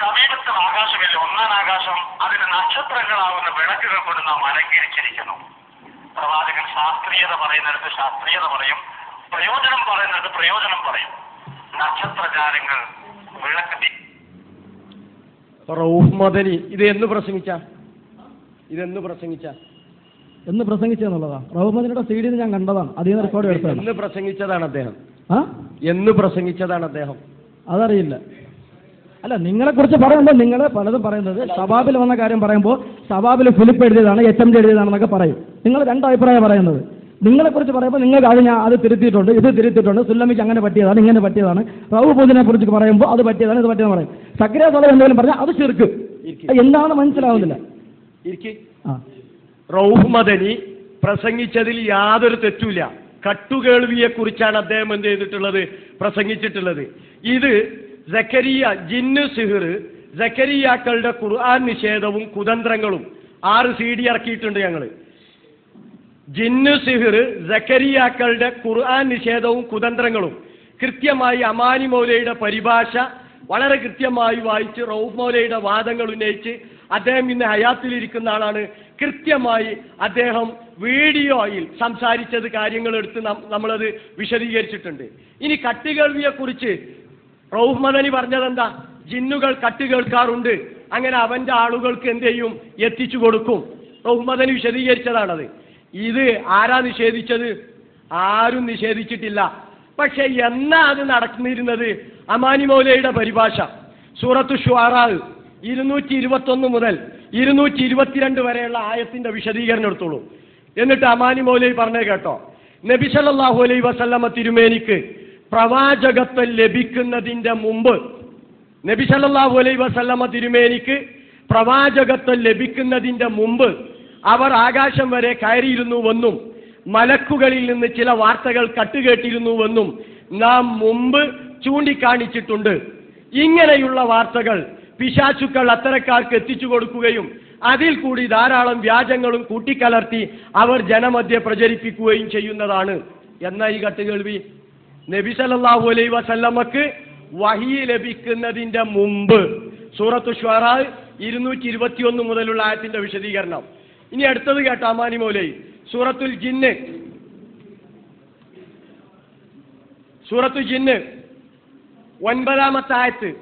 സമീപത്തും ആകാശമില്ല. ഒന്നാം ആകാശം അതിന് നക്ഷത്രങ്ങളാവുന്ന വിളക്കുകൾ കൊണ്ട് നാം അലങ്കരിച്ചിരിക്കുന്നു. പ്രവാചകൻ ശാസ്ത്രീയത പറയുന്നിടത്ത് ശാസ്ത്രീയത പറയും. പ്രയോജനം പറയുന്നിടത്ത് പ്രയോജനം പറയും. നക്ഷത്രജാലങ്ങൾ വിളക്ക് റൌഫ് മദനി ഇത് എന്ന് പ്രസംഗിച്ച? ഇതെന്ന് പ്രസംഗിച്ച? എന്ന് പ്രസംഗിച്ചതാ റഹ്മദിന്റെ സി ഡി ഞാൻ കണ്ടതാണ്. അതിൽ റെക്കോർഡ് എടുത്തത് എന്ന് പ്രസംഗിച്ചതാണ് അദ്ദേഹം. ആ? എന്ന് പ്രസംഗിച്ചതാണ് അദ്ദേഹം. അതറിയില്ല. അല്ല നിങ്ങളെ കുറിച്ച് പറയുമ്പോൾ നിങ്ങൾ പലതും പറയുന്നത് സവാബിൽ വന്ന കാര്യം പറയുമ്പോൾ സവാബിൽ ഫിലിപ്പ് എഴുതിയതാണ് എച്ച് എം ഡി എഴുതിയതാണെന്നൊക്കെ പറയും. നിങ്ങൾ രണ്ട് അഭിപ്രായം പറയുന്നത്. നിങ്ങളെ കുറിച്ച് പറയുമ്പോൾ നിങ്ങൾക്ക് അത് ഞാൻ അത് തിരുത്തിയിട്ടുണ്ട് ഇത് തിരുത്തിയിട്ടുണ്ട് സുല്ലമിക്ക് അങ്ങനെ പറ്റിയതാണ് ഇങ്ങനെ പറ്റിയതാണ്. റൗബൂദിനെ പൂജിനെ കുറിച്ച് പറയുമ്പോൾ അത് പറ്റിയതാണ് ഇത് പറ്റിയതെന്ന് പറയും. സക്രിയ സോള എന്തെങ്കിലും പറഞ്ഞാൽ അത് ചെറുക്ക് എന്താണ് മനസ്സിലാവുന്നില്ല. റൌഫ് മദനി പ്രസംഗിച്ചതിൽ യാതൊരു തെറ്റുമില്ല. കട്ടുകേൾവിയെ കുറിച്ചാണ് അദ്ദേഹം എന്ത് ചെയ്തിട്ടുള്ളത്? പ്രസംഗിച്ചിട്ടുള്ളത്. ഇത് ജക്കരിയ ജിന്നു സിഹിർ ജക്കരിയാക്കളുടെ ഖുർആൻ നിഷേധവും കുതന്ത്രങ്ങളും. ആറ് സി ഡി ഇറക്കിയിട്ടുണ്ട് ഞങ്ങൾ ജിന്നു സിഹിർ ജക്കരിയാക്കളുടെ ഖുർആൻ നിഷേധവും കുതന്ത്രങ്ങളും. കൃത്യമായി അമാനി മൗലയുടെ പരിഭാഷ വളരെ കൃത്യമായി വായിച്ച് റൌഫ് മൗലയുടെ വാദങ്ങൾ ഉന്നയിച്ച് അദ്ദേഹം ഇന്ന് ഹയാത്തിലിരിക്കുന്ന ആളാണ് കൃത്യമായി അദ്ദേഹം വീഡിയോയിൽ സംസാരിച്ചത് കാര്യങ്ങൾ എടുത്ത് നമ്മളത് വിശദീകരിച്ചിട്ടുണ്ട്. ഇനി കട്ടുകേൾവിയെക്കുറിച്ച് റൌഫ് മദനി പറഞ്ഞതെന്താ? ജിന്നുകൾ കട്ട് കേൾക്കാറുണ്ട്. അങ്ങനെ അവന്റെ ആളുകൾക്ക് എന്ത് ചെയ്യും? എത്തിച്ചു കൊടുക്കും. റൌഫ് വിശദീകരിച്ചതാണത്. ഇത് ആരാ നിഷേധിച്ചത്? ആരും നിഷേധിച്ചിട്ടില്ല. പക്ഷെ എന്നാ അത് നടന്നിരുന്നത്? അമാനി മൗലയുടെ പരിഭാഷ. സൂറത്ത് ഷുആറാ ഇരുന്നൂറ്റി ഇരുപത്തൊന്ന് മുതൽ ഇരുന്നൂറ്റി ഇരുപത്തിരണ്ട് വരെയുള്ള ആയത്തിന്റെ വിശദീകരണം എടുത്തോളൂ. എന്നിട്ട് അമാനി മൗലൈ പറഞ്ഞേ കേട്ടോ. നബി സല്ലാഹു അലൈ വസല്ലമ്മ തിരുമേനിക്ക് പ്രവാചകത്വം ലഭിക്കുന്നതിന്റെ മുമ്പ് നബി സല്ലല്ലാഹു അലൈഹി വസല്ലമ തിരുമേനിക്ക് പ്രവാചകത്വം ലഭിക്കുന്നതിന്റെ മുമ്പ് അവർ ആകാശം വരെ കയറിയിരുന്നുവെന്നും മലക്കുകളിൽ നിന്ന് ചില വാർത്തകൾ കട്ടുകേട്ടിരുന്നുവെന്നും നാം മുമ്പ് ചൂണ്ടിക്കാണിച്ചിട്ടുണ്ട്. ഇങ്ങനെയുള്ള വാർത്തകൾ പിശാചുക്കൾ അത്തരക്കാർക്ക് എത്തിച്ചു കൊടുക്കുകയും അതിൽ കൂടി ധാരാളം വ്യാജങ്ങളും കൂട്ടിക്കലർത്തി അവർ ജനമധ്യ പ്രചരിപ്പിക്കുകയും ചെയ്യുന്നതാണ്. എന്ന ഈ കട്ടുകേൾവി നബി സല്ലല്ലാഹു അലൈ വസല്ലമക്ക് വഹി ലഭിക്കുന്നതിന്റെ മുമ്പ് സൂറത്ത് ഷ്വറാ ഇരുന്നൂറ്റി ഇരുപത്തിയൊന്ന് മുതലുള്ള ആയത്തിന്റെ വിശദീകരണം. ഇനി അടുത്തത് കേട്ടോ അമാനി മൗലൈ. സൂറത്തുൽ ജിന്ന്. സൂറത്തു ജിന്ന്. ഒൻപതാമത്തെ ആയത്ത്.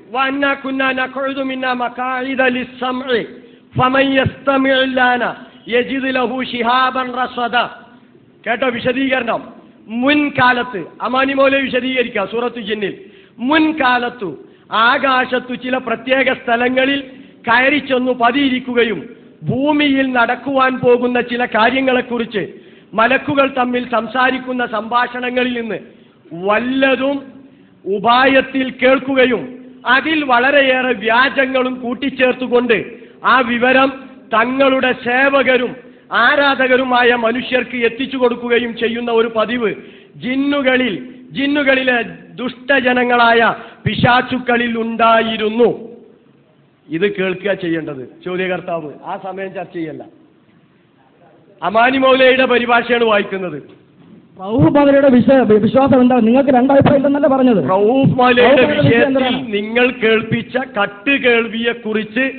ലഹു കേട്ടോ വിശദീകരണം. മുൻകാലത്ത് അമാനി മോലെ വിശദീകരിക്കുക സൂറത്തു ജിന്നിൽ. മുൻകാലത്തു ആകാശത്തു ചില പ്രത്യേക സ്ഥലങ്ങളിൽ കയറി ചെന്നു പതിയിരിക്കുകയും ഭൂമിയിൽ നടക്കുവാൻ പോകുന്ന ചില കാര്യങ്ങളെക്കുറിച്ച് മലക്കുകൾ തമ്മിൽ സംസാരിക്കുന്ന സംഭാഷണങ്ങളിൽ നിന്ന് വല്ലതും ഉപായത്തിൽ കേൾക്കുകയും അതിൽ വളരെയേറെ വ്യാജങ്ങളും കൂട്ടിച്ചേർത്തുകൊണ്ട് ആ വിവരം തങ്ങളുടെ സേവകരും ആരാധകരുമായ മനുഷ്യർക്ക് എത്തിച്ചു കൊടുക്കുകയും ചെയ്യുന്ന ഒരു പതിവ്. ജിന്നുകളിൽ ജിന്നുകളിലെ ദുഷ്ടജനങ്ങളായ പിശാചുക്കളിൽ ഉണ്ടായിരുന്നു. ഇത് കേൾക്കുക ചെയ്യേണ്ടത്. ചോദ്യകർത്താവ് ആ സമയം ചർച്ച ചെയ്യല്ല. അമാനി മൗലയുടെ പരിഭാഷയാണ് വായിക്കുന്നത്. റൌഫ് വിശ്വാസം എന്താ? നിങ്ങൾക്ക് രണ്ടഭിപ്രായം ഇല്ലെന്നല്ല പറഞ്ഞത്? റൌഫ് മൗലയുടെ റൌഫ് വിഷയത്തിൽ നിങ്ങൾ കേൾപ്പിച്ച കട്ട് കേൾവിയെ കുറിച്ച്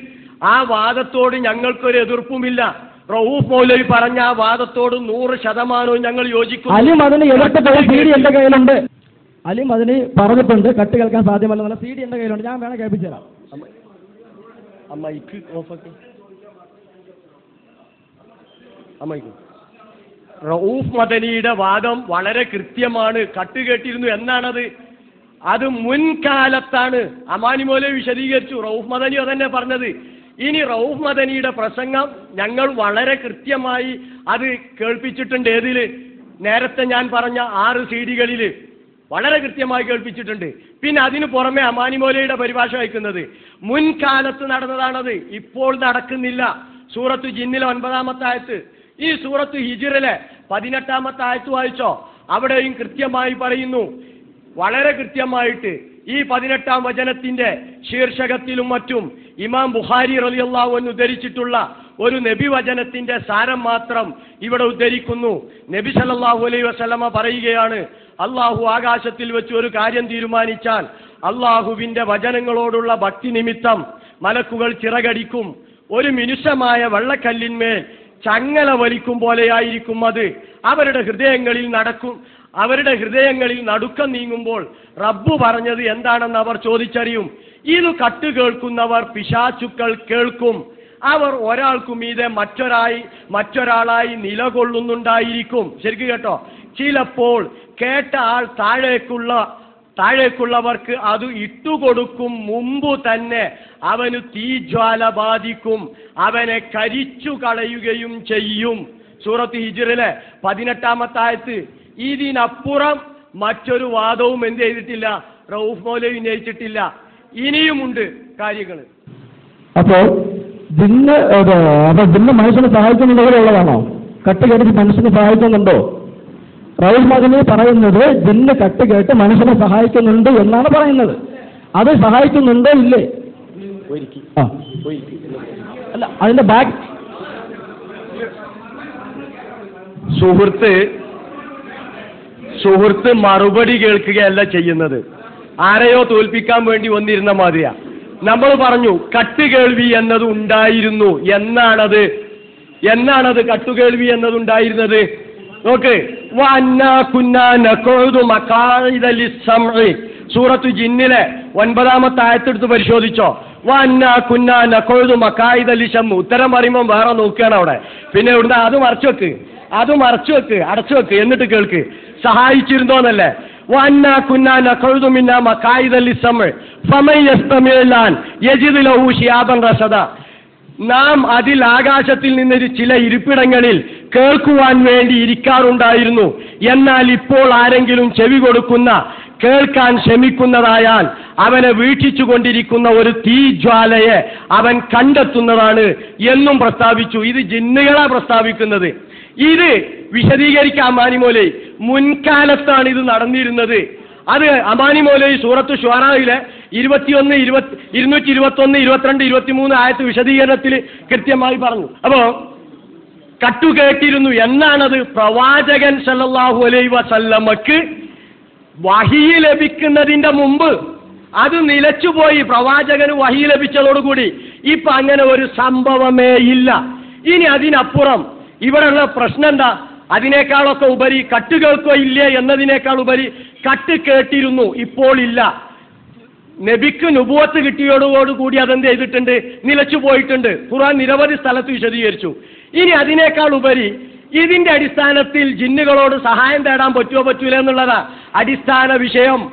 ആ വാദത്തോട് ഞങ്ങൾക്കൊരു എതിർപ്പുമില്ല. റൌഫ് മൗലവി പറഞ്ഞ ആ വാദത്തോട് നൂറ് ശതമാനവും ഞങ്ങൾ യോജിക്കും അലിം അതിന് സി ഡി എന്റെ കയ്യിലുണ്ട്. അലിം അതിന് പറഞ്ഞിട്ടുണ്ട് കട്ട് കേൾക്കാൻ സാധ്യമല്ല സി ഡി എന്റെ കയ്യിലുണ്ട്. ഞാൻ വേണം കേൾപ്പിച്ചു തരാം. ഓഫാക്കി റൌഫ് മദനിയുടെ വാദം വളരെ കൃത്യമാണ്. കട്ടുകേട്ടിരുന്നു എന്നാണത്. അത് മുൻകാലത്താണ്. അമാനി മോലെ വിശദീകരിച്ചു. റൌഫ് മദനി അതന്നെ പറഞ്ഞത്. ഇനി റൌഫ് മദനിയുടെ പ്രസംഗം ഞങ്ങൾ വളരെ കൃത്യമായി അത് കേൾപ്പിച്ചിട്ടുണ്ട്. ഏതിൽ? നേരത്തെ ഞാൻ പറഞ്ഞ ആറ് സീഡികളിൽ വളരെ കൃത്യമായി കേൾപ്പിച്ചിട്ടുണ്ട്. പിന്നെ അതിനു പുറമെ അമാനിമോലയുടെ പരിഭാഷ വയ്ക്കുന്നത് മുൻകാലത്ത് നടന്നതാണത് ഇപ്പോൾ നടക്കുന്നില്ല. സൂറത്ത് ജിന്നിലെ ഒൻപതാമത്തെ ആയത്ത്. ഈ സൂറത്ത് ഹിജിറിലെ പതിനെട്ടാമത്തെ ആയത്ത് വായിച്ചോ? അവിടെയും കൃത്യമായി പറയുന്നു. വളരെ കൃത്യമായിട്ട് ഈ പതിനെട്ടാം വചനത്തിന്റെ ശീർഷകത്തിലും മറ്റും ഇമാം ബുഹാരി റളിയല്ലാഹു എന്ന് ഉദ്ധരിച്ചിട്ടുള്ള ഒരു നബി വചനത്തിന്റെ സാരം മാത്രം ഇവിടെ ഉദ്ധരിക്കുന്നു. നബി സല്ലല്ലാഹു അലൈഹി വസല്ലമ പറയുകയാണ് അള്ളാഹു ആകാശത്തിൽ വെച്ച് ഒരു കാര്യം തീരുമാനിച്ചാൽ അള്ളാഹുവിന്റെ വചനങ്ങളോടുള്ള ഭക്തി നിമിത്തം മലക്കുകൾ ചിറകടിക്കും. ഒരു മിനുഷമായ വെള്ളക്കല്ലിന്മേൽ ചങ്ങല വലിക്കും പോലെയായിരിക്കും അത്. അവരുടെ ഹൃദയങ്ങളിൽ നടക്കും. അവരുടെ ഹൃദയങ്ങളിൽ നടുക്കം നീങ്ങുമ്പോൾ റബ്ബു പറഞ്ഞത് എന്താണെന്ന് അവർ ചോദിച്ചറിയും. ഇത് കട്ട് കേൾക്കുന്നവർ പിശാചുക്കൾ കേൾക്കും. അവർ ഒരാൾക്കും ഇത് മറ്റൊരായി മറ്റൊരാളായി നിലകൊള്ളുന്നുണ്ടായിരിക്കും. ശരിക്കും കേട്ടോ? ചിലപ്പോൾ കേട്ട ആൾ താഴേക്കുള്ള താഴേക്കുള്ളവർക്ക് അത് ഇട്ടുകൊടുക്കും മുമ്പ് തന്നെ അവന് തീജ്വാല ബാധിക്കും. അവനെ കരിച്ചു കളയുകയും ചെയ്യും. സൂറത്ത് ഹിജിറിലെ പതിനെട്ടാമത്തായത്ത് ഇതിനപ്പുറം മറ്റൊരു വാദവും എന്ത് ചെയ്തിട്ടില്ല റൌഫ് മൗലവി ഉന്നയിച്ചിട്ടില്ല. ഇനിയുമുണ്ട് കാര്യങ്ങൾ. അപ്പോ ജിന്ന് ജിന്ന് മനുഷ്യനെ സഹായിക്കുന്നുണ്ടോ കട്ട് കേട്ടിട്ട് മനുഷ്യനെ സഹായിക്കുന്നുണ്ടോ? റൗഫ് മകന് പറയുന്നത് ജിന്ന് കട്ട് കേട്ട് മനുഷ്യനെ സഹായിക്കുന്നുണ്ട് എന്നാണ് പറയുന്നത്. അത് സഹായിക്കുന്നുണ്ടോ ഇല്ലേ? അല്ല അതിന്റെ ബാക്ക് സുഹൃത്ത് സുഹൃത്ത് മറുപടി കേൾക്കുകയല്ല ചെയ്യുന്നത്. ആരെയോ തോൽപ്പിക്കാൻ വേണ്ടി വന്നിരുന്ന മാതിരിയാ. നമ്മൾ പറഞ്ഞു കട്ടുകേൾവി എന്നത് ഉണ്ടായിരുന്നു. എന്നാണത്? എന്നാണത് കട്ടുകേൾവി എന്നത് ഉണ്ടായിരുന്നത്? നോക്ക്. സൂറത്തു ജിന്നിലെ ഒൻപതാമത്തെ ആയത്തെടുത്ത് പരിശോധിച്ചോ. ഉത്തരം പറയുമ്പോൾ വേറെ നോക്കുകയാണ് അവിടെ. പിന്നെ ഇവിടുന്ന് അത് മറച്ചു വെക്ക്. അത് മറച്ചു വെക്ക് അടച്ചു വെക്ക് എന്നിട്ട് കേൾക്ക്. സഹായിച്ചിരുന്നോന്നല്ലേ? യജിദ് ലഹു ശിയാബൻ റസദ. നാം അതിൽ ആകാശത്തിൽ നിന്നൊരു ചില ഇരിപ്പിടങ്ങളിൽ കേൾക്കുവാൻ വേണ്ടി ഇരിക്കാറുണ്ടായിരുന്നു. എന്നാൽ ഇപ്പോൾ ആരെങ്കിലും ചെവി കൊടുക്കുന്ന കേൾക്കാൻ ശ്രമിക്കുന്നതായാൽ അവനെ വീക്ഷിച്ചു കൊണ്ടിരിക്കുന്ന ഒരു തീജ്വാലയെ അവൻ കണ്ടെത്തുന്നതാണ് എന്നും പ്രസ്താവിച്ചു. ഇത് ജിന്നുകളാ പ്രസ്താവിക്കുന്നത്. ഇത് വിശദീകരിക്കാൻ അമാനിമോലെ മുൻകാലത്താണ് ഇത് നടന്നിരുന്നത്. അത് അമാനി മൗലവി സൂറത്ത് ഷുവാറായിലെ ഇരുപത്തിയൊന്ന് ഇരുപത്തി ഇരുന്നൂറ്റി ഇരുപത്തൊന്ന് ഇരുപത്തിരണ്ട് ഇരുപത്തിമൂന്ന് ആയത്ത് വിശദീകരണത്തിൽ കൃത്യമായി പറഞ്ഞു. അപ്പോ കട്ടു കേട്ടിരുന്നു എന്നാണത് പ്രവാചകൻ സല്ലാഹു അലൈ വസല്ലമക്ക് വഹി ലഭിക്കുന്നതിന്റെ മുമ്പ് അത് നിലച്ചുപോയി. പ്രവാചകന് വഹി ലഭിച്ചതോടുകൂടി. ഇപ്പൊ അങ്ങനെ ഒരു സംഭവമേ ഇല്ല. ഇനി അതിനപ്പുറം ഇവിടെയുള്ള പ്രശ്നം എന്താ അതിനേക്കാളൊക്കെ ഉപരി കട്ട് കേൾക്കോ ഇല്ലേ എന്നതിനേക്കാൾ ഉപരി കട്ട് കേട്ടിരുന്നു ഇപ്പോൾ ഇല്ല. നബിക്ക് നുപുവത്ത് കിട്ടിയോടുകൂടി അതെന്ത് ചെയ്തിട്ടുണ്ട്? നിലച്ചു പോയിട്ടുണ്ട്. ഖുറാൻ നിരവധി സ്ഥലത്ത് വിശദീകരിച്ചു. ഇനി അതിനേക്കാൾ ഉപരി ഇതിന്റെ അടിസ്ഥാനത്തിൽ ജിന്നുകളോട് സഹായം തേടാൻ പറ്റുമോ പറ്റൂല എന്നുള്ളതാ അടിസ്ഥാന വിഷയം.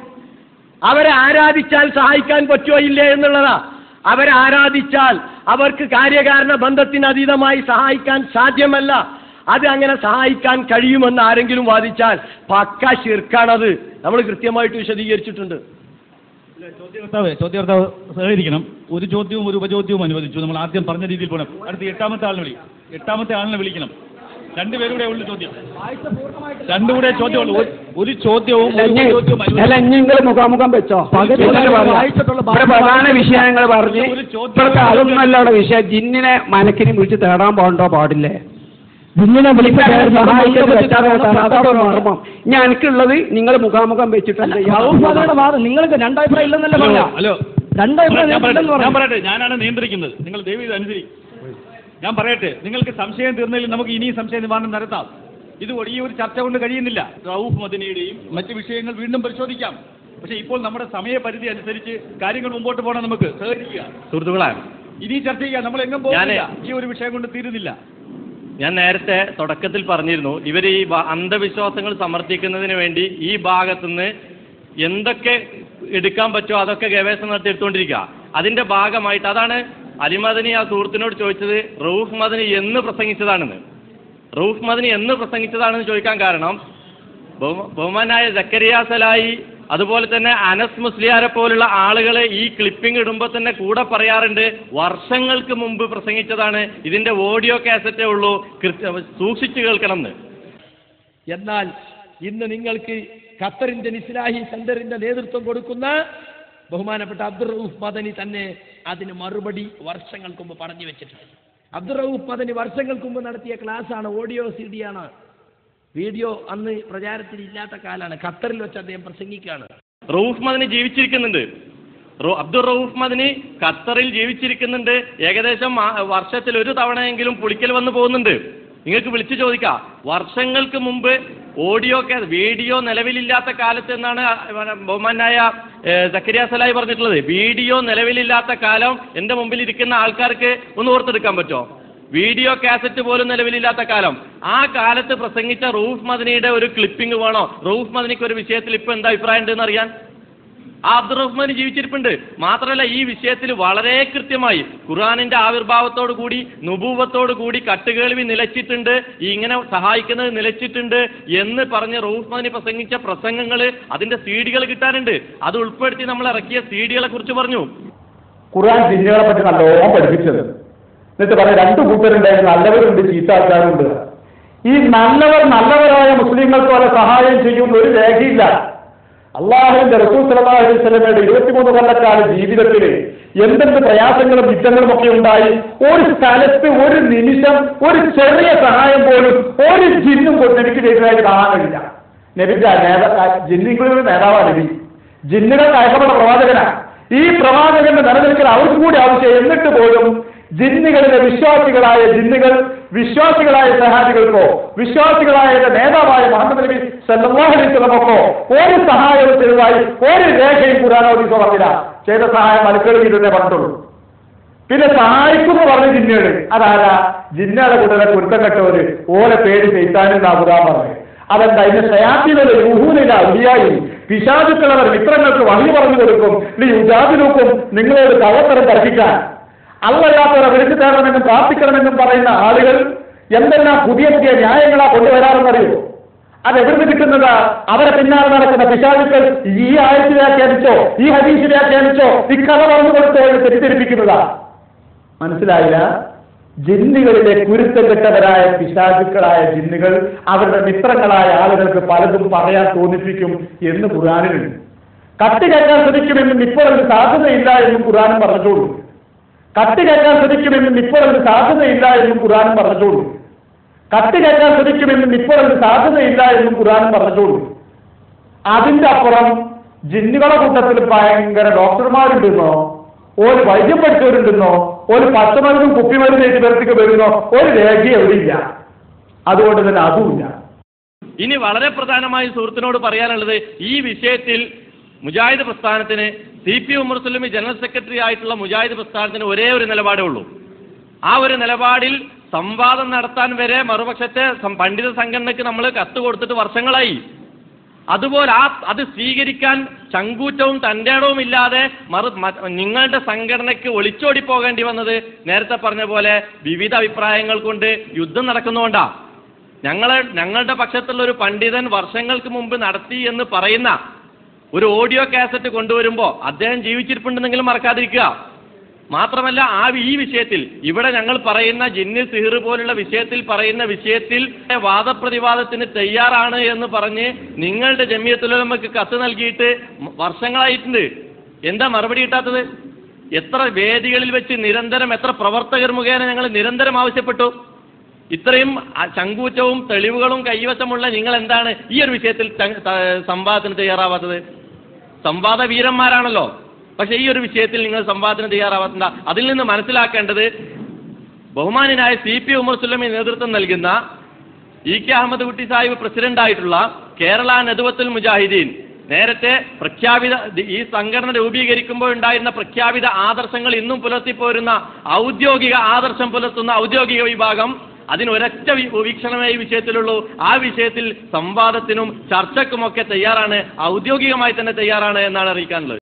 അവരെ ആരാധിച്ചാൽ സഹായിക്കാൻ പറ്റുമോ ഇല്ലേ എന്നുള്ളതാ. അവരെ ആരാധിച്ചാൽ അവർക്ക് കാര്യകാരണ ബന്ധത്തിന് അതീതമായി സഹായിക്കാൻ സാധ്യമല്ല. അത് അങ്ങനെ സഹായിക്കാൻ കഴിയുമെന്ന് ആരെങ്കിലും വാദിച്ചാൽ പക്ക ശിർക്കാണത്. നമ്മൾ കൃത്യമായിട്ട് വിശദീകരിച്ചിട്ടുണ്ട്. ചോദ്യകർത്താവ് സഹകരിക്കണം. ഒരു ചോദ്യവും ഒരു ഉപചോദ്യവും അനുവദിച്ചു. നമ്മൾ ആദ്യം പറഞ്ഞ രീതിയിൽ പോകണം അടുത്ത എട്ടാമത്തെ ആളിനെ വിളിക്കണം എട്ടാമത്തെ ആളിനെ വിളിക്കണം. രണ്ടുപേരുടെ ഉള്ളു ചോദ്യം. രണ്ടുകൂടെ ചോദ്യമുള്ളൂ. ഒരു- ഒരു ചോദ്യവും അല്ല നിങ്ങൾ മുഖാമുഖം വെച്ചോ. പ്രധാന വിഷയങ്ങൾ പറഞ്ഞ് ഇപ്പോഴത്തെ അതൊന്നല്ല അവിടെ വിഷയം. ജിന്നിനെ മനക്കിനെ വിളിച്ച് തേടാൻ പോകണ്ടോ? പാടില്ലേ? ജിന്നിനെ വിളിക്കാൻ ഞാൻ എനിക്കുള്ളത് നിങ്ങൾ മുഖാമുഖം വെച്ചിട്ടല്ല നിങ്ങൾക്ക് രണ്ടഭിപ്രായം ഇല്ലെന്നല്ലേ ഹലോ പറഞ്ഞ? ഹലോ. രണ്ടഭിപ്രായം ഞാൻ പറയട്ടെ ഞാനാണ് നിയന്ത്രിക്കുന്നത്. നിങ്ങൾ ദേവി ഇത് അനുസരി ഞാൻ പറയട്ടെ നിങ്ങൾക്ക് സംശയം തീർന്നില്ല നമുക്ക് ഇനിയും സംശയ നിവാരണം നടത്താം. ഇത് ഈ ഒരു ചർച്ച കൊണ്ട് കഴിയുന്നില്ല. റൌഫ് മദിനയുടെയും മറ്റ് വിഷയങ്ങൾ വീണ്ടും പരിശോധിക്കാം. പക്ഷേ ഇപ്പോൾ നമ്മുടെ സമയപരിധി അനുസരിച്ച് കാര്യങ്ങൾ മുമ്പോട്ട് പോകണം നമുക്ക്. സഹകരിക്കുക. സുഹൃത്തുക്കളാണ് ഇനി ചർച്ച ചെയ്യാം. നമ്മൾ എങ്ങും പോകുന്നില്ല. ഈ ഒരു വിഷയം കൊണ്ട് തീരുന്നില്ല. ഞാൻ നേരത്തെ തുടക്കത്തിൽ പറഞ്ഞിരുന്നു ഇവർ ഈ അന്ധവിശ്വാസങ്ങൾ സമർത്ഥിക്കുന്നതിന് വേണ്ടി ഈ ഭാഗത്തുനിന്ന് എന്തൊക്കെ എടുക്കാൻ പറ്റുമോ അതൊക്കെ ഗവേഷണം നടത്തി എടുത്തുകൊണ്ടിരിക്കുക. അതിന്റെ ഭാഗമായിട്ട് അതാണ് അലിമദനി ആ സുഹൃത്തിനോട് ചോദിച്ചത് റൌഫ് മദനി എന്ന് പ്രസംഗിച്ചതാണെന്ന്. റൌഫ് മദനി എന്ന് പ്രസംഗിച്ചതാണെന്ന് ചോദിക്കാൻ കാരണം ബഹുമാനായ ജക്കരിയ സലായി അതുപോലെ തന്നെ അനസ് മുസ്ലിയാരെ പോലുള്ള ആളുകൾ ഈ ക്ലിപ്പിംഗ് ഇടുമ്പോൾ തന്നെ കൂടെ പറയാറുണ്ട് വർഷങ്ങൾക്ക് മുമ്പ് പ്രസംഗിച്ചതാണ് ഇതിന്റെ ഓഡിയോ കാസറ്റേ ഉള്ളൂ സൂക്ഷിച്ചു കേൾക്കണം എന്ന് എന്നാൽ ഇന്ന് നിങ്ങൾക്ക് ഖത്തറിന്റെ നിസ്ലാഹി സെന്ററിന്റെ നേതൃത്വം കൊടുക്കുന്ന ബഹുമാനപ്പെട്ട അബ്ദുൾ റൌഫ് മദനി തന്നെ അതിന് മറുപടി വർഷങ്ങൾക്ക് മുമ്പ് പറഞ്ഞു വെച്ചിട്ടുണ്ട്. അബ്ദുൾ റൌഫ് മദനി വർഷങ്ങൾക്ക് മുമ്പ് നടത്തിയ ക്ലാസ്സാണ് ഓഡിയോ സി ഡി ആണ് വീഡിയോ അന്ന് പ്രചാരത്തിൽ ഇല്ലാത്ത കാലാണ് ഖത്തറിൽ വെച്ച് അദ്ദേഹം പ്രസംഗിക്കുകയാണ്. റൌഫ് മദനി ജീവിച്ചിരിക്കുന്നുണ്ട്. അബ്ദുൾ റൌഫ് മദനി ഖത്തറിൽ ജീവിച്ചിരിക്കുന്നുണ്ട്. ഏകദേശം വർഷത്തിൽ ഒരു തവണയെങ്കിലും പുളിക്കൽ വന്നു പോകുന്നുണ്ട്. നിങ്ങൾക്ക് വിളിച്ചു ചോദിക്കാം. വർഷങ്ങൾക്ക് മുമ്പ് ഓഡിയോ വീഡിയോ നിലവിലില്ലാത്ത കാലത്ത് എന്നാണ് ബഹുമാനായ സക്കരിയ സലായി പറഞ്ഞിട്ടുള്ളത്. വീഡിയോ നിലവിലില്ലാത്ത കാലം എന്റെ മുമ്പിൽ ഇരിക്കുന്ന ആൾക്കാർക്ക് ഒന്ന് ഓർത്തെടുക്കാൻ പറ്റുമോ? വീഡിയോ കാസറ്റ് പോലും നിലവിലില്ലാത്ത കാലം. ആ കാലത്ത് പ്രസംഗിച്ച റൂഫ് മദനിയുടെ ഒരു ക്ലിപ്പിംഗ് വേണോ? റൂഫ് മദനിക്ക് ഒരു വിഷയത്തിൽ ഇപ്പൊ എന്താ അഭിപ്രായം ഉണ്ടെന്ന് അറിയാൻ? അബ്ദുറഹ്മാൻ ജീവിച്ചിരിപ്പുണ്ട്. മാത്രമല്ല ഈ വിഷയത്തിൽ വളരെ കൃത്യമായി ഖുർആാനിന്റെ ആവിർഭാവത്തോടു കൂടി നുപൂവത്തോടു കൂടി കട്ടുകേൾവി നിലച്ചിട്ടുണ്ട്. ഇങ്ങനെ സഹായിക്കുന്നത് നിലച്ചിട്ടുണ്ട് എന്ന് പറഞ്ഞ് റൂഫ് പ്രസംഗിച്ച പ്രസംഗങ്ങൾ അതിന്റെ സീഡികൾ കിട്ടാനുണ്ട്. അത് ഉൾപ്പെടുത്തി നമ്മൾ ഇറക്കിയ സീഡികളെ കുറിച്ച് പറഞ്ഞു. ഖുർആൻ ജിന്നുകളെ പറ്റി നല്ലോണം പഠിപ്പിച്ചത്. എന്നിട്ട് പറയാം രണ്ടു കൂട്ടരുണ്ടായിരുന്നു നല്ലവരുണ്ട് ചീത്ത ആൾക്കാരുണ്ട് ഈ നല്ലവർ നല്ലവരായ മുസ്ലിങ്ങൾക്ക് പോലെ സഹായം ചെയ്യുന്ന ഒരു രേഖയില്ല. അള്ളാഹുവിന്റെ റസൂൽ സല്ലല്ലാഹു അലൈഹി സ്വലമയുടെ ഇരുപത്തിമൂന്ന് കൊല്ലക്കാല ജീവിതത്തിൽ എന്തെന്ത് പ്രയാസങ്ങളും യുദ്ധങ്ങളും ഒക്കെ ഉണ്ടായി ഒരു സ്ഥലത്ത് ഒരു നിമിഷം ഒരു ചെറിയ സഹായം പോലും ഒരു ജിന്നും എനിക്ക് ചെയ്തതായിട്ട് കാണാനില്ല നബിന്റെ നേതാ ജിന്നുകളുടെ നേതാവാണ് നബി. ജിന്നുകൾ അയക്കപ്പെട്ട പ്രവാചകനാണ് ഈ പ്രവാചകന്റെ നിലനിൽക്കൽ അവർക്ക് കൂടി ആവശ്യം എന്നിട്ട് പോലും ജിന്നുകളിലെ വിശ്വാസികളായ ജിന്നുകൾ വിശ്വാസികളായ സഹാബികൾക്കോ വിശ്വാസികളായ നേതാവായ മുഹമ്മദ് നബി വസല്ലമക്കോ ഒരു സഹായവും ചെയ്തതായി ഒരു രേഖയും ഖുർആാനോദീസോ പറഞ്ഞില്ല. ചെയ്ത സഹായം മലക്കളിൽ തന്നെ പറഞ്ഞിട്ടുള്ളൂ. പിന്നെ സഹായിക്കുന്നു പറഞ്ഞ ജിന്നുകൾ അതാരാ? ജിന്നയുടെ കൂടെ കുരുത്തം കെട്ടവര്. ഓലെ പേര് ചെയ്താനും ഖുർആൻ പറഞ്ഞു. അതെന്താ? ഇന്ന് സയാത്തിനൊരു യൂഹൂനില ഉലിയായി പിശാചുക്കളവർ മിത്രങ്ങൾക്ക് വഴി പറഞ്ഞു കൊടുക്കും. നീ ഉജാതിലൂക്കും നിങ്ങളോട് കള്ളത്തരം തർക്കിക്കാൻ അല്ലല്ലാത്തവരെ വിളിച്ചു തേടണമെന്നും പ്രാർത്ഥിക്കണമെന്നും പറയുന്ന ആളുകൾ എന്തെല്ലാം പുതിയ പുതിയ ന്യായങ്ങളാ കൊണ്ടുവരാറെന്നറിയോ അത് എവിടുന്ന് കിട്ടുന്നത്? അവരെ പിന്നാലെ നടക്കുന്ന പിശാചുക്കൾ ഈ ആഴ്ച വ്യാഖ്യാനിച്ചോ ഈ ഹരീഷ് വ്യാഖ്യാനിച്ചോ ഈ കഥ പറഞ്ഞു കൊടുത്തോ എന്ന് തെറ്റിദ്ധരിപ്പിക്കുന്നതാ? മനസ്സിലായില്ല? ജിന്നുകളിലെ കുരുത്തം കെട്ടവരായ പിശാചുക്കളായ ജിന്നുകൾ അവരുടെ മിത്രങ്ങളായ ആളുകൾക്ക് പലതും പറയാൻ തോന്നിപ്പിക്കും എന്ന് ഖുറാനിലുണ്ട് കട്ട് കേൾക്കാൻ ശ്രമിക്കുമെന്നും ഇപ്പോൾ അതിന് സാധ്യതയില്ല എന്നും ഖുറാനും പറഞ്ഞോളൂ കട്ട് കേൾക്കാൻ ശ്രമിക്കുമെന്നും ഇപ്പോൾ അതിന് സാധ്യതയില്ല എന്നും ഖുറാനും പറഞ്ഞോളൂ കത്ത് കേൾക്കാൻ ശ്രമിക്കുമെന്നും ഇപ്പോൾ അതിന് സാധ്യതയില്ല എന്നും ഖുറാനും പറഞ്ഞോളൂ അതിന്റെ അപ്പുറം ജിന്നുകളെ കൂട്ടത്തിൽ ഭയങ്കര ഡോക്ടർമാരുണ്ടെന്നോ ഒരു വൈദ്യം പഠിച്ചവരുണ്ടെന്നോ ഒരു പച്ചമരുന്നും കുപ്പിമരുന്നും ഏറ്റ് പേർക്ക് വരുന്നോ ഒരു രേഖ എവിടെയില്ല അതുകൊണ്ട് തന്നെ അതുമില്ല. ഇനി വളരെ പ്രധാനമായി സുഹൃത്തിനോട് പറയാനുള്ളത് ഈ വിഷയത്തിൽ മുജാഹിദ് പ്രസ്ഥാനത്തിന് C P Umar Sullami general secretary ആയിട്ടുള്ള മുജാഹിദ് പ്രസ്ഥാനത്തിന് ഒരേ ഒരു നിലപാടേ ഉള്ളൂ. ആ ഒരു നിലപാടിൽ സംവാദം നടത്താൻ വരെ മറുപക്ഷത്തെ പണ്ഡിത സംഘടനയ്ക്ക് നമ്മൾ കത്ത് കൊടുത്തിട്ട് വർഷങ്ങളായി. അതുപോലെ ആ അത് സ്വീകരിക്കാൻ ചങ്കൂറ്റവും തന്റെടവും ഇല്ലാതെ മറു നിങ്ങളുടെ സംഘടനയ്ക്ക് ഒളിച്ചോടി പോകേണ്ടി വന്നത് നേരത്തെ പറഞ്ഞ പോലെ വിവിധ അഭിപ്രായങ്ങൾ കൊണ്ട് യുദ്ധം നടക്കുന്നതുകൊണ്ടാ ഞങ്ങളെ ഞങ്ങളുടെ പക്ഷത്തുള്ള ഒരു പണ്ഡിതൻ വർഷങ്ങൾക്ക് മുമ്പ് നടത്തി എന്ന് പറയുന്ന ഒരു ഓഡിയോ കാസറ്റ് കൊണ്ടുവരുമ്പോൾ അദ്ദേഹം ജീവിച്ചിരിപ്പുണ്ടെന്നെങ്കിലും മറക്കാതിരിക്കുക. മാത്രമല്ല ആ ഈ വിഷയത്തിൽ ഇവിടെ ഞങ്ങൾ പറയുന്ന ജിന്നി സിഹിർ പോലുള്ള വിഷയത്തിൽ പറയുന്ന വിഷയത്തിൽ വാദപ്രതിവാദത്തിന് തയ്യാറാണ് എന്ന് പറഞ്ഞ് നിങ്ങളുടെ ജമിയത്തുലമക്ക് കത്ത് നൽകിയിട്ട് വർഷങ്ങളായിട്ടുണ്ട്. എന്താ മറുപടി കിട്ടാത്തത്? എത്ര വേദികളിൽ വെച്ച് നിരന്തരം എത്ര പ്രവർത്തകർ മുഖേന ഞങ്ങൾ നിരന്തരം ആവശ്യപ്പെട്ടു. ഇത്രയും അ- തെളിവുകളും കൈവശമുള്ള നിങ്ങൾ എന്താണ് ഈ ഒരു വിഷയത്തിൽ സംവാദത്തിന് തയ്യാറാവാത്തത്? സംവാദ വീരന്മാരാണല്ലോ. പക്ഷെ ഈ ഒരു വിഷയത്തിൽ നിങ്ങൾ സംവാദത്തിന് തയ്യാറാവാത്ത അതിൽ നിന്ന് മനസ്സിലാക്കേണ്ടത് ബഹുമാനായ സി പി ഉമർ സുല്ലമി നേതൃത്വം നൽകുന്ന ഇ കെ അഹമ്മദ് കുട്ടി സാഹിബ് പ്രസിഡന്റ് ആയിട്ടുള്ള കേരള നെതുവത്തുൽ മുജാഹിദീൻ നേരത്തെ പ്രഖ്യാപിത ഈ സംഘടന രൂപീകരിക്കുമ്പോൾ ഉണ്ടായിരുന്ന പ്രഖ്യാപിത ആദർശങ്ങൾ ഇന്നും പുലർത്തിപ്പോരുന്ന ഔദ്യോഗിക ആദർശം പുലർത്തുന്ന ഔദ്യോഗിക വിഭാഗം അതിന് വീക്ഷണമായ വിഷയത്തിലുള്ളൂ. ആ വിഷയത്തിൽ സംവാദത്തിനും ചർച്ചക്കുമൊക്കെ തയ്യാറാണ്. ഔദ്യോഗികമായി തന്നെ തയ്യാറാണ് എന്നാണ് അറിയിക്കാനുള്ളത്.